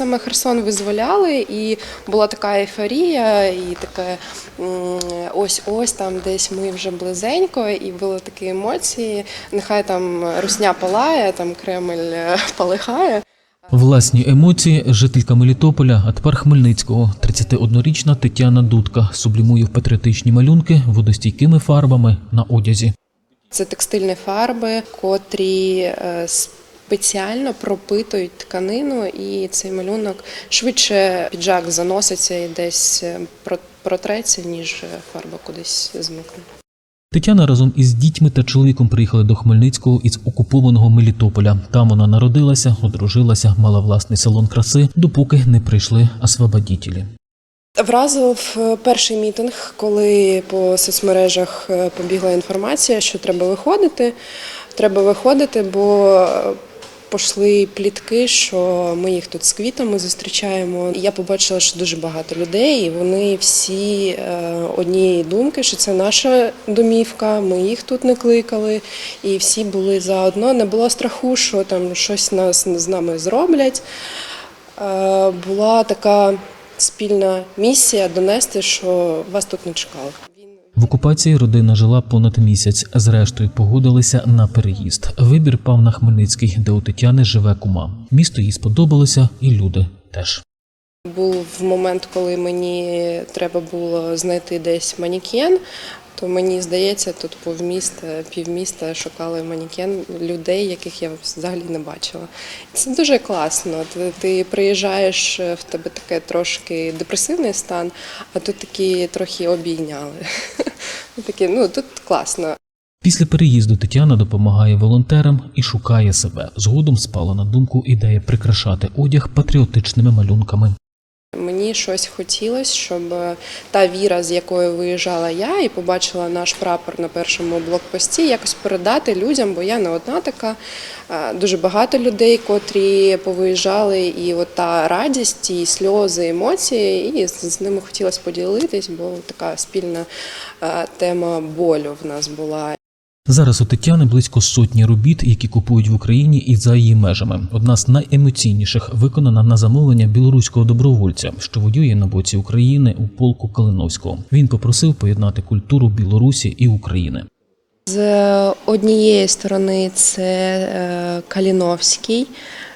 саме Херсон визволяли, і була така ейфорія, і таке ось ось там десь ми вже близенько, і були такі емоції. Нехай там русня палає, там Кремль е, полихає. Власні емоції жителька Мелітополя, а тепер Хмельницького, 31-річна Тетяна Дудка сублімує в патріотичні малюнки водостійкими фарбами на одязі. Це текстильні фарби, котрі е, спеціально пропитують тканину, і цей малюнок швидше піджак заноситься і десь е, про- протреться, ніж е, фарба кудись зникне. Тетяна разом із дітьми та чоловіком приїхали до Хмельницького із окупованого Мелітополя. Там вона народилася, одружилася, мала власний салон краси, допоки не прийшли освободітелі. Вразив е, перший мітинг, коли по соцмережах побігла інформація, що треба виходити. Треба виходити, бо пішли плітки, що ми їх тут з квітами зустрічаємо. Я побачила, що дуже багато людей, і вони всі е, однієї думки, що це наша домівка, ми їх тут не кликали, і всі були заодно. Не було страху, що там щось нас з нами зроблять. Е, Була така спільна місія донести, що вас тут не чекали. В окупації родина жила понад місяць. Зрештою погодилися на переїзд. Вибір пав на Хмельницький, де у Тетяни живе кума. Місто їй сподобалося, і люди теж. Був момент, коли мені треба було знайти десь манікен. То мені здається, тут півміста, півміста шукали манікен людей, яких я взагалі не бачила. Це дуже класно. Ти, ти приїжджаєш, в тебе таке трошки депресивний стан, а тут такі трохи обійняли. Такі, ну тут класно. Після переїзду Тетяна допомагає волонтерам і шукає себе. Згодом спала на думку ідея прикрашати одяг патріотичними малюнками. Мені щось хотілося, щоб та віра, з якою виїжджала я, і побачила наш прапор на першому блокпості, якось передати людям, бо я не одна така. Е, Дуже багато людей, котрі повиїжджали, і от та радість, і сльози, емоції, і з з ними хотілося поділитись, бо така спільна е, тема болю в нас була. Зараз у Тетяни близько сотні робіт, які купують в Україні і за її межами. Одна з найемоційніших виконана на замовлення білоруського добровольця, що воює на боці України у полку Калиновського. Він попросив поєднати культуру Білорусі і України. З однієї сторони це е, Каліновський,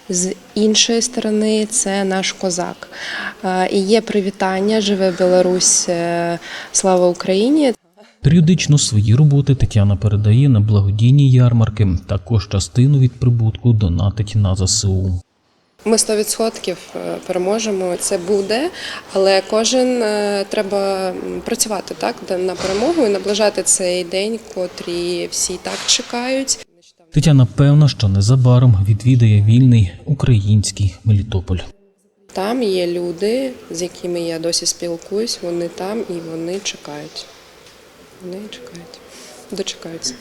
з іншої сторони це наш козак. Е, І є привітання Живе Білорусь, е, слава Україні. Періодично свої роботи Тетяна передає на благодійні ярмарки. Також частину від прибутку донатить на ЗСУ. Ми 100% переможемо. Це буде, але кожен е, треба працювати так на перемогу і наближати цей день, котрі всі так чекають. Тетяна певна, що незабаром відвідає вільний український Мелітополь. Там є люди, з якими я досі спілкуюсь. Вони там і вони чекають. Вони чекають, дочекаються.